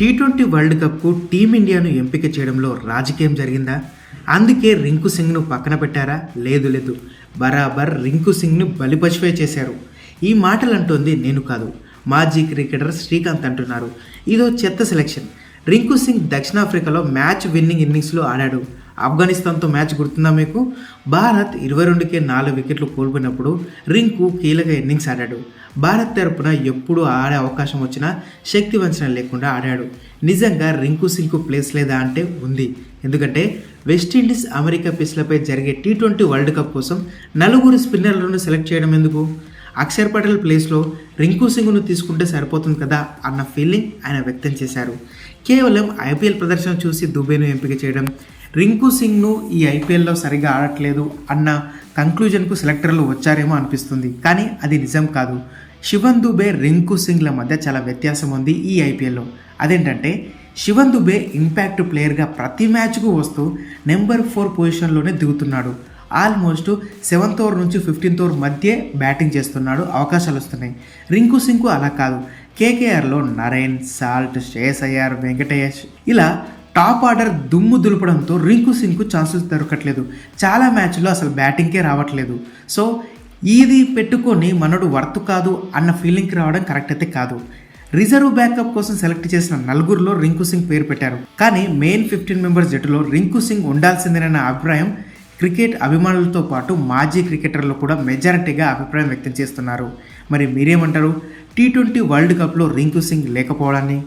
Tea twenty world కప్కు టీమిండియాను ఎంపిక చేయడంలో రాజకీయం జరిగిందా? అందుకే రింకు సింగ్ను పక్కన పెట్టారా? లేదు లేదు. బరాబర్ రింకు సింగ్ను బలిపశువే చేశారు. ఈ మాటలు అంటోంది నేను కాదు. మాజీ క్రికెటర్ శ్రీకాంత్ అంటున్నారు. ఇదో చెత్త సెలెక్షన్. రింకు సింగ్ దక్షిణాఫ్రికాలో మ్యాచ్ విన్నింగ్ ఇన్నింగ్స్లో ఆడాడు. ఆఫ్ఘనిస్తాన్తో మ్యాచ్ గుర్తుందా మీకు? భారత్ ఇరవై రెండుకే నాలుగు వికెట్లు కోల్పోయినప్పుడు రింకు కీలక ఇన్నింగ్స్ ఆడాడు. భారత్ తరపున ఎప్పుడు ఆడే అవకాశం వచ్చినా శక్తి వంచన లేకుండా ఆడాడు. నిజంగా రింకు సింగ్కు ప్లేస్ లేదా అంటే ఉంది. ఎందుకంటే వెస్టిండీస్ అమెరికా పిచ్లపై జరిగే టీ ట్వంటీ వరల్డ్ కప్ కోసం నలుగురు స్పిన్నర్లను సెలెక్ట్ చేయడం ఎందుకు? అక్షర్ పటేల్ ప్లేస్లో రింకు సింగ్ను తీసుకుంటే సరిపోతుంది కదా అన్న ఫీలింగ్ ఆయన వ్యక్తం చేశారు. కేవలం ఐపీఎల్ ప్రదర్శన చూసి దుబేను ఎంపిక చేయడం రింకు సింగ్ను ఈ ఐపీఎల్లో సరిగా ఆడట్లేదు అన్న కంక్లూజన్కు సెలెక్టర్లు వచ్చారేమో అనిపిస్తుంది. కానీ అది నిజం కాదు. శివన్ దుబే రింకు సింగ్ల మధ్య చాలా వ్యత్యాసం ఉంది ఈ ఐపీఎల్లో. అదేంటంటే శివన్ దుబే ఇంపాక్ట్ ప్లేయర్గా ప్రతి మ్యాచ్కు వస్తూ నెంబర్ ఫోర్ పొజిషన్లోనే దిగుతున్నాడు. ఆల్మోస్ట్ సెవెంత్ ఓవర్ నుంచి ఫిఫ్టీన్త్ ఓవర్ మధ్య బ్యాటింగ్ చేస్తున్నాడు అవకాశాలు వస్తున్నాయి. రింకు సింగ్కు అలా కాదు. కేకేఆర్లో నరేన్ సాల్ట్ శ్రేయస్ అయ్యార్ వెంకటేష్ ఇలా టాప్ ఆర్డర్ దుమ్ము దులపడంతో రింకు సింగ్కు ఛాన్సెస్ దొరకట్లేదు. చాలా మ్యాచ్లో అసలు బ్యాటింగ్కే రావట్లేదు. సో ఇది పెట్టుకొని మనడు వర్త్ కాదు అన్న ఫీలింగ్కి రావడం కరెక్ట్ అయితే కాదు. రిజర్వ్ బ్యాకప్ కోసం సెలెక్ట్ చేసిన నలుగురిలో రింకు సింగ్ పేరు పెట్టారు. కానీ మెయిన్ ఫిఫ్టీన్ మెంబర్స్ జట్టులో రింకు సింగ్ ఉండాల్సిందేనన్న అభిప్రాయం క్రికెట్ అభిమానులతో పాటు మాజీ క్రికెటర్లు కూడా మెజారిటీగా అభిప్రాయం వ్యక్తం చేస్తున్నారు. మరి మీరేమంటారు? టీ ట్వంటీ వరల్డ్ కప్లో రింకు సింగ్ లేకపోవడాన్ని?